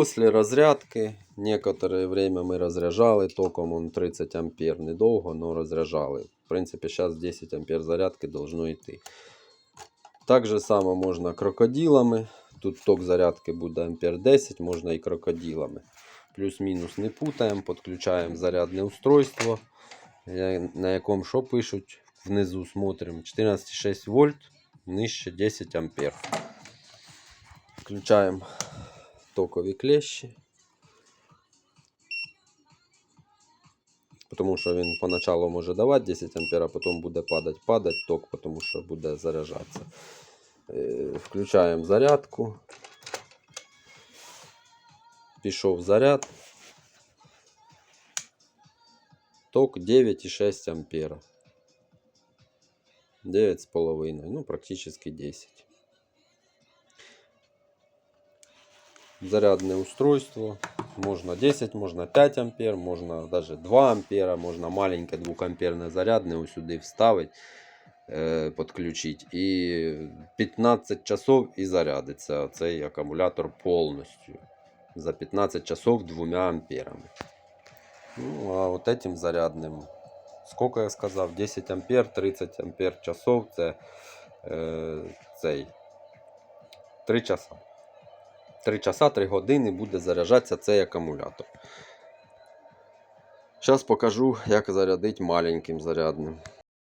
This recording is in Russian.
Після розрядки, некоторое время ми розряджали током он 30 ампер. Недовго, але розряджали. В принципі, зараз 10 ампер зарядки должно йти. Так же само можна крокодилами. Тут ток зарядки буде ампер 10, можна і крокодилами. Плюс-мінус не путаємо, підключаємо зарядне устройство, на якому що пишуть, внизу смотрим 14,6 вольт, нижче 10 ампер. Включаємо токові клещі. Тому що він поначалу може давати 10 ампер, а потім буде падати, падати ток, тому що буде заряджатися. Е, Включаємо зарядку. Пішов заряд. Ток 9,6 ампера. 9,5, ну практически 10. Зарядное устройство. Можно 10, можно 5 ампер, можно даже 2 ампера, можно маленькое 2 амперное зарядное ось сюди вставить, е, підключити. І 15 часов і зарядиться цей акумулятор повністю. За 15 часов 2 амперами. Ну, а вот этим зарядным, сколько я сказав, 10 ампер, 30 ампер часов, це е, цей 3 часа. 3 часа, 3 години буде заряджатися цей акумулятор. Зараз покажу, як зарядити маленьким зарядним.